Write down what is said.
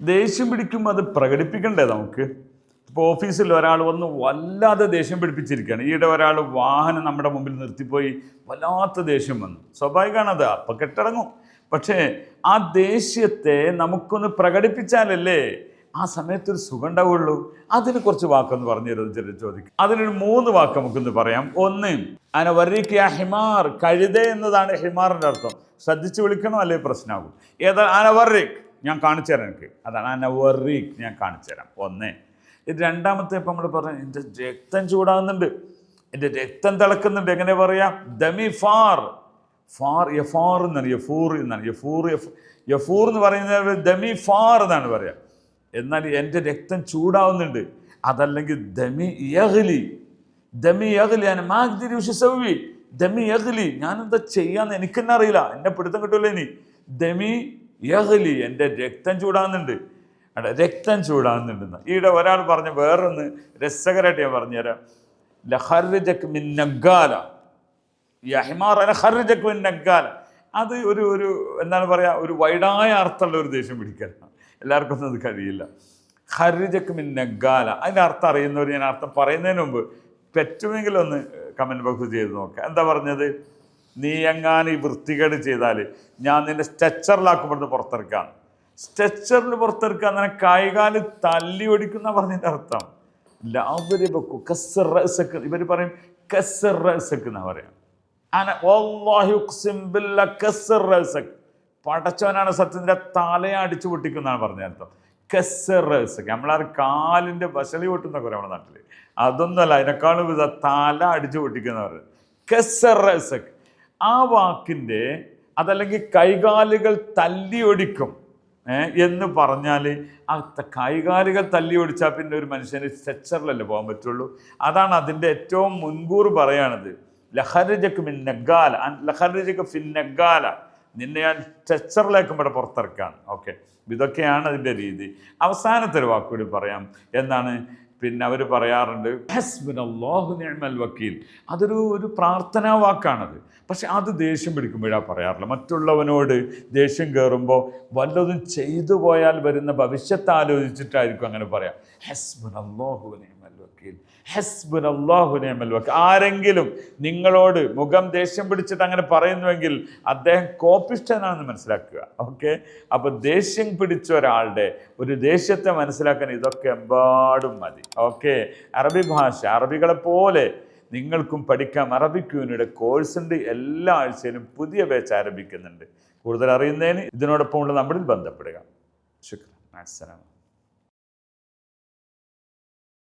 ദേഷ്യം പിടിക്കുമ്പോൾ അത് പ്രകടിപ്പിക്കണ്ടേ നമുക്ക്? ഇപ്പോൾ ഓഫീസിൽ ഒരാൾ വന്ന് വല്ലാതെ ദേഷ്യം പിടിപ്പിച്ചിരിക്കുകയാണ്. ഈയിടെ ഒരാൾ വാഹനം നമ്മുടെ മുമ്പിൽ നിർത്തിപ്പോയി വല്ലാത്ത ദേഷ്യം വന്നു. സ്വാഭാവികമാണ് അത് അപ്പം കെട്ടടങ്ങും. പക്ഷേ ആ ദേഷ്യത്തെ നമുക്കൊന്ന് പ്രകടിപ്പിച്ചാലല്ലേ ആ സമയത്തൊരു സുഖം ഉണ്ടാവുള്ളൂ അതിന് കുറച്ച് വാക്കൊന്ന് പറഞ്ഞു തരുന്നത് ചില ചോദിക്കും. അതിനൊരു മൂന്ന് വാക്ക് നമുക്കൊന്ന് പറയാം. ഒന്ന് അനവറിക്ക് ഹിമാർ? കഴുത എന്നതാണ് ഹിമാറിന്റെ അർത്ഥം. ശ്രദ്ധിച്ച് വിളിക്കണം അല്ലേ പ്രശ്നമാകും ഏതാ അനവറിക് ഞാൻ കാണിച്ചു തരാം എനിക്ക്. അതാണ് അനവറിക് ഞാൻ കാണിച്ചു തരാം. ഒന്ന്. ഇത് രണ്ടാമത്തെ ഇപ്പം നമ്മൾ പറഞ്ഞു എന്റെ രക്തം ചൂടാകുന്നുണ്ട്. എന്റെ രക്തം തിളക്കുന്നുണ്ട്. എങ്ങനെ പറയാം? ദമി ഫാർ. ഫാർ യഫാർ എന്നാണ്. യഫൂർ എന്നാണ്. യഫൂർ യഫ് യഫൂർ എന്ന് പറയുന്നത് ദമി ഫാർ എന്നാണ് പറയുക എന്നാൽ എന്റെ രക്തം ചൂടാവുന്നുണ്ട്. അതല്ലെങ്കിൽ ദമി യഹ്ലി ദമി യഹ്ലി ഞാൻ മാഗ്ദിരി സവി. ദമി യഹ്ലി ഞാനെന്താ ചെയ്യാന്ന് എനിക്കെന്നെ അറിയില്ല. എന്നെ പിടുത്തം കിട്ടൂലേ നീ ദമി യഹ്ലി എന്റെ രക്തം ചൂടാകുന്നുണ്ട്. അട രക്തം ചൂടാകുന്നുണ്ട് ഈടെ ഒരാൾ പറഞ്ഞ വേറൊന്ന് രസകരമായിട്ട് ഞാൻ പറഞ്ഞുതരാം. ലഹർജക് മിൻ നഗ്ഗാല. യഹിമാർ ഹർജക് മിൻ നഗ്ഗാല. അത് ഒരു ഒരു എന്താണ് പറയുക ഒരു വൈഡായ അർത്ഥമുള്ള ഒരു ദേഷ്യം പിടിക്കാൻ എല്ലാവർക്കും ഒന്നും അത് കഴിയില്ല. ഹർജക് മിൻ നഗ്ഗാല. അതിന്റെ അർത്ഥം അറിയുന്നവർ ഞാൻ അർത്ഥം പറയുന്നതിന് മുമ്പ് പറ്റുമെങ്കിൽ ഒന്ന് കമന്റ് ബോക്സ് ചെയ്ത് നോക്കാം. എന്താ പറഞ്ഞത്? നീ എങ്ങാനും ഈ വൃത്തികേട് ചെയ്താൽ ഞാൻ നിന്നെ സ്ട്രെച്ചറിലാക്കുമ്പോഴത്തെ പുറത്തിറക്കാം സ്ട്രെച്ചറിൽ പുറത്തിറക്കുക അങ്ങനെ കൈകാൽ തല്ലി ഒടിക്കുന്ന പറഞ്ഞതിന്റെ അർത്ഥം. അവർ വെക്കും കസർ റസക്ക് ഇവർ പറയും കസർ റസക്ക് പറയാം. പടച്ചവനാണ് സത്യത്തിന്റെ തലയെ അടിച്ചു പൊട്ടിക്കുന്നതാണ് പറഞ്ഞ അർത്ഥം. കസർ റസക്ക് നമ്മളാർ കാലിന്റെ വശളി പൊട്ടുന്നൊക്കെ നമ്മുടെ നാട്ടിൽ അതൊന്നുമല്ല അതിനേക്കാളും തല അടിച്ച് പൊട്ടിക്കുന്നവർ കസർ റസക്ക് ആ വാക്കിന്റെ അതല്ലെങ്കിൽ കൈകാലുകൾ തല്ലിയൊടിക്കും. എന്ന് പറഞ്ഞാൽ ആ കൈകാലുകൾ തല്ലി ഒടിച്ചാൽ പിന്നെ ഒരു മനുഷ്യന് സ്ട്രെച്ചറിലല്ലേ പോകാൻ പറ്റുള്ളൂ. അതാണ് അതിന്റെ ഏറ്റവും മുൻകൂർ പറയണത് ലഹരജക്ക് മിൻ നഗാല ലഹരജക്ക് ഫിൻ നഗാല നിന്നെ ഞാൻ സ്ട്രെച്ചറിലേക്ക് ഇവിടെ പുറത്തിറക്കുകയാണ് ഓക്കെ. ഇതൊക്കെയാണ് അതിന്റെ രീതി. അവസാനത്തെ ഒരു വാക്കുകൂടി പറയാം. എന്താണ്? പിന്നെ അവർ പറയാറുണ്ട് ഹസ്ബിൻ അള്ളാഹു നിയമൽ വക്കീൽ. അതൊരു ഒരു പ്രാർത്ഥനാ വാക്കാണത്. പക്ഷെ അത് ദേഷ്യം പിടിക്കുമ്പോഴാണ് പറയാറില്ല മറ്റുള്ളവനോട് ദേഷ്യം കയറുമ്പോൾ വല്ലതും ചെയ്തു പോയാൽ വരുന്ന ഭവിഷ്യത്ത് ആലോചിച്ചിട്ടായിരിക്കും അങ്ങനെ പറയാം. ഹസ്ബുൻ അള്ളാഹു നിഅമൽ വക്കീൽ. ആരെങ്കിലും നിങ്ങളോട് മുഖം ദേഷ്യം പിടിച്ചിട്ട് അങ്ങനെ പറയുന്നുവെങ്കിൽ അദ്ദേഹം കോപ്പിഷ്ടനാണെന്ന് മനസ്സിലാക്കുക. ഓക്കെ? അപ്പോൾ ദേഷ്യം പിടിച്ച ഒരാളുടെ ഒരു ദേഷ്യത്തെ മനസ്സിലാക്കാൻ ഇതൊക്കെ എമ്പാടും മതി. ഓക്കെ? അറബി ഭാഷ അറബികളെ പോലെ നിങ്ങൾക്കും പഠിക്കാം അറബിക് യൂണിയുടെ കോഴ്സുണ്ട് എല്ലാ ആഴ്ചയിലും പുതിയ ബാച്ച് ആരംഭിക്കുന്നുണ്ട്. കൂടുതൽ അറിയുന്നതിന് ഇതിനോടൊപ്പമുള്ള നമ്മളിൽ ബന്ധപ്പെടുക. ശുക്ര. അസ്സലാമു